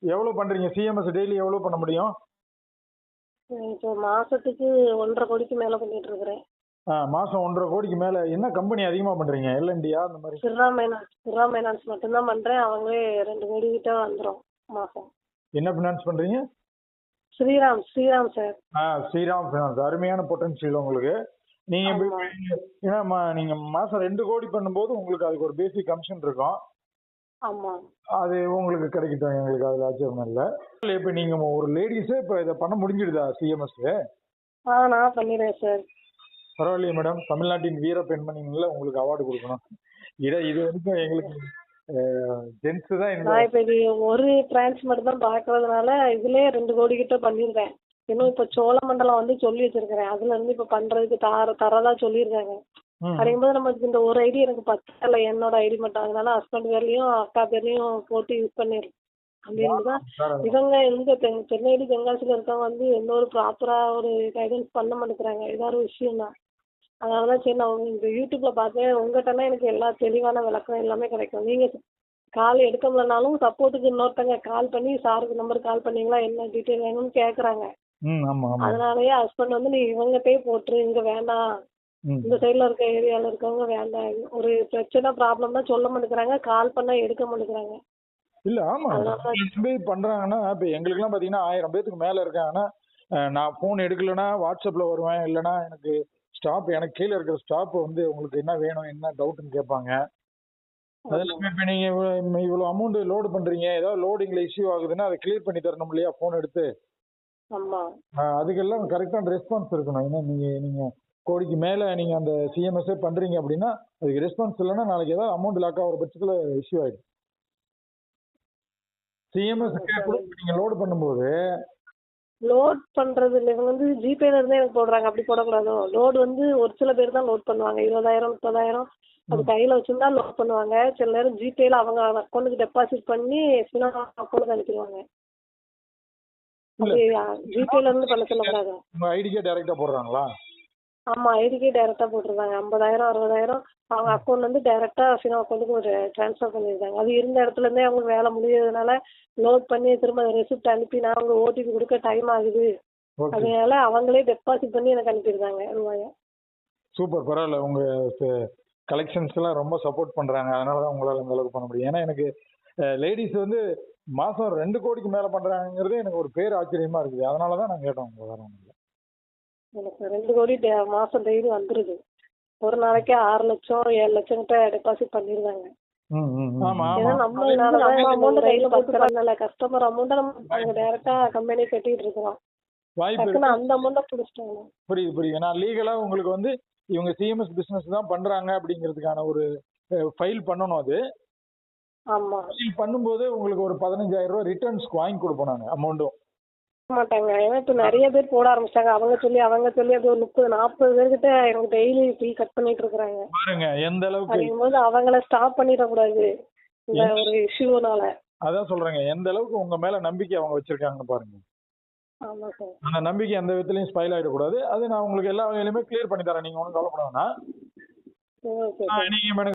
எவ்வளவு பண்றீங்க? CMS daily எவ்வளவு பண்ண முடியும்? இப்போ மாசத்துக்கு ஒன்றரை கோடிக்கு மேல பண்ணிட்டு இருக்கிறேன். ஆ, மாசம் ஒன்றரை கோடிக்கு மேல. என்ன கம்பெனி அதிகமா பண்றீங்க? எல்என்டியா அந்த மாதிரி? சிர்ரா மைனான்ஸ் சிர்ரா மைனான்ஸ் மட்டும்தான் பண்றேன். அவங்களே ரெண்டு கோடி கிட்ட வந்துரும் மாசம். என்ன ஃபினான்ஸ் பண்றீங்க? ஸ்ரீராம் ஸ்ரீராம் சார். ஆ ஸ்ரீராம் ஃபினான்ஸ் அருமையான பொட்டன்ஷியல் உங்களுக்கு. நீங்க இப்ப- ஆமா. ஏன்னா மா- நீங்க மாசம் ரெண்டு கோடி பண்ணும்போது உங்களுக்கு அதுக்கு ஒரு பேசிக் கமிஷன் இருக்கும். ஆமா. அது உங்களுக்கு கிடைக்கட்டும் எங்களுக்கு அதுல ஆச்சரியம் இல்லை. இப்ப நீங்க ஒரு லேடிஸே இப்ப இதை பண்ண முடிஞ்சிடுதா சிஎம்எஸ் ஆ நான் பண்ணிடுறேன் சார். பரவாயில்லையே மேடம் தமிழ்நாட்டின் வீர பெண்மணிங்கள உங்களுக்கு அவார்டு கொடுக்கணும். இதை இது வரைக்கும் எங்களுக்கு ஜென்ஸ் தான் நான் இப்ப இது ஒரு பிரான்ச் மட்டும் தான் பாக்குறதுனால இதுலயே ரெண்டு கோடி கிட்ட பண்ணிருக்கேன் இன்னும் இப்ப சோழமண்டலம் வந்து சொல்லி வச்சிருக்கிறேன். அதுல இருந்து இப்ப பண்றதுக்கு தர தரதா சொல்லியிருக்காங்க. அப்படிங்கும்போது நமக்கு இந்த ஒரு ஐடி எனக்கு பத்தல. என்னோட ஐடி மட்டும். அதனால ஹஸ்பண்ட் பேர்லயும் அக்கா பேர்லயும் போட்டு யூஸ் பண்ணிடுறேன் அப்படின்னு தான் தாராளமா. இவங்க இங்க தென்- சென்னையில தென்காசியில இருக்கவங்க வந்து எந்த ஒரு ப்ராப்பரா ஒரு கைடன்ஸ் பண்ண மாட்டேங்கிறாங்க. ஏதாவது ஒரு விஷயம் தான் அதனாலதான் சரி நான் இந்த யூடியூப்ல பார்த்தேன். உங்ககிட்டனா எனக்கு எல்லா தெளிவான விளக்கம் எல்லாமே கிடைக்கும். நீங்க கால் எடுக்க முடியலனாலும் சப்போர்ட்டுக்கு இன்னொருத்தங்க கால் பண்ணி சாருக்கு நம்பர் கால் பண்ணீங்களா என்ன டீட்டெயில் வேணும்னு கேக்குறாங்க. அதனாலயே ஹஸ்பண்ட் வந்து நீ இவங்ககிட்டயே போட்டுரு. இங்க வேண்டாம். இந்த சைடுல இருக்க ஏரியால இருக்கவங்க வேண்டாம். ஒரு பிரச்சனை ப்ராப்ளம்னா சொல்ல மாட்டேங்கிறாங்க. கால் பண்ணா எடுக்க மாட்டேங்கிறாங்க. இல்ல ஆமா. பேர் பண்றாங்கன்னா இப்ப எங்களுக்கு எல்லாம் பாத்தீங்கன்னா ஆயிரம் பேத்துக்கு மேல இருக்காங்கன்னா நான் போன் எடுக்கலைன்னா வாட்ஸ்அப்ல வருவேன். இல்லைன்னா எனக்கு ஸ்டாப் எனக்கு கீழே இருக்கிற ஸ்டாப் வந்து உங்களுக்கு என்ன வேணும் என்ன டவுட்னு கேட்பாங்க. அதெல்லாம் இப்ப நீங்க இவ்வளவு அமௌண்ட் லோடு பண்றீங்க. ஏதாவது லோடிங்ல இஷ்யூ ஆகுதுன்னா அதை கிளியர் பண்ணி தரணும் இல்லையா போன் எடுத்து? அதுக்கெல்லாம் கரெக்டான ரெஸ்பான்ஸ் இருக்கணும். ஏன்னா நீங்க நீங்க கோடிக்கு மேல நீங்க அந்த சிஎம்எஸ்ஏ பண்றீங்க அப்படின்னா அதுக்கு ரெஸ்பான்ஸ் இல்லைன்னா நாளைக்கு ஏதாவது அமௌண்ட் லாக் ஆகிற பட்சத்துல இஷ்யூ ஆயிடும். சிஎம்எஸ் கூட நீங்க லோடு பண்ணும்போது லோட் பண்றது இவங்க வந்து ஜிபேல இருந்தே எனக்கு போடுறாங்க. அப்படி போடக்கூடாதோ? லோடு வந்து ஒரு சில பேர் தான் லோட் பண்ணுவாங்க. இருபதாயிரம் முப்பதாயிரம் அது கையில வச்சிருந்தா லோட் பண்ணுவாங்க. சில நேரம் ஜிபேல அவங்க அக்கௌண்ட்டுக்கு டெபாசிட் பண்ணி ஃபினா அக்கௌண்ட்டுக்கு அனுப்பிடுவாங்க. ஜிபேல இருந்து பண்ண சொல்லக்கூடாது. உங்க ஐடிக்கே டைரக்டா போடுறாங்களா? ஆமா ஐடிக்கே டைரக்டா போட்டுருந்தாங்க. ஐம்பதாயிரம் அறுபதாயிரம் அவங்க அக்கௌண்ட்ல இருந்து டைரக்டா ஃபினா அக்கௌண்ட்டுக்கு ஒரு ட்ரான்ஸ்ஃபர் பண்ணிருக்காங்க அது இருந்த இடத்துல இருந்தே அவங்களுக்கு வேலை முடியறதுனால லோட் பண்ணி திரும்ப ரெசிப்ட் அனுப்பி நான் அவங்க ஓடிபி கொடுக்க டைம் ஆகுது. அதனால அவங்களே டெபாசிட் பண்ணி எனக்கு அனுப்பியிருக்காங்க ரூபாய. சூப்பர் பரவாயில்ல. உங்க கலெக்ஷன்ஸ் எல்லாம் ரொம்ப சப்போர்ட் பண்றாங்க. அதனால தான் உங்களால இந்த அளவுக்கு பண்ண முடியும். ஏன்னா எனக்கு லேடிஸ் வந்து மாசம் ரெண்டு கோடிக்கு மேல பண்றாங்கிறது எனக்கு ஒரு பேர் ஆச்சரியமா இருக்குது. அதனால தான் நான் கேட்டோம் உங்க வேற. எனக்கு ரெண்டு கோடி டெ- மாசம் டெய்லி வந்துருது. ஒரு நாளைக்கு ஆறு லட்சம் ஏழு லட்சம் கிட்ட டெபாசிட் பண்ணிருந்தாங்க ஏன்னா நம்மளால அமௌண்ட் கையில பத்துறதுனால கஸ்டமர் அமௌண்ட்டை நம்ம அவங்க டைரக்டா கம்பெனி கட்டிட்டு இருக்கிறோம். டக்குன்னு அந்த அமௌண்ட்டை பிடிச்சிட்டாங்க. புரியுது புரியுது. நான் லீகலா உங்களுக்கு வந்து இவங்க சிஎம்எஸ் பிசினஸ் தான் பண்றாங்க அப்படிங்கிறதுக்கான ஒரு ஃபைல் பண்ணணும் அது. ஆமா. ஃபைல் பண்ணும்போது உங்களுக்கு ஒரு பதினஞ்சாயிரம் ரூபாய் ரிட்டர்ன்ஸ்க்கு வாங்கி கொடுப்போம் நாங்க அமௌண்ட்டும் மாட்டாங்க. ஏன்னா இப்ப நிறைய பேர் போட ஆரம்பிச்சிட்டாங்க. அவங்க சொல்லி அவங்க சொல்லி அது ஒரு முப்பது நாற்பது பேர்கிட்ட எனக்கு டெய்லி பில் கட் பண்ணிட்டு இருக்கிறாங்க. பாருங்க எந்த அளவுக்கு அப்படிங்கும்போது அவங்கள ஸ்டாப் பண்ணிடக்கூடாது இந்த ஒரு இஷ்யூனால அதான் சொல்றேங்க. எந்த அளவுக்கு உங்க மேல நம்பிக்கை அவங்க வச்சிருக்காங்கன்னு பாருங்க. ஆமா சார் அந்த நம்பிக்கை எந்த விதத்துலயும் ஸ்பைல் ஆயிடக்கூடாது. அது நான் உங்களுக்கு எல்லா வகையிலுமே கிளியர் பண்ணி தரேன். நீங்க ஒன்றும் கவலைப்பட வேணாம். நீங்க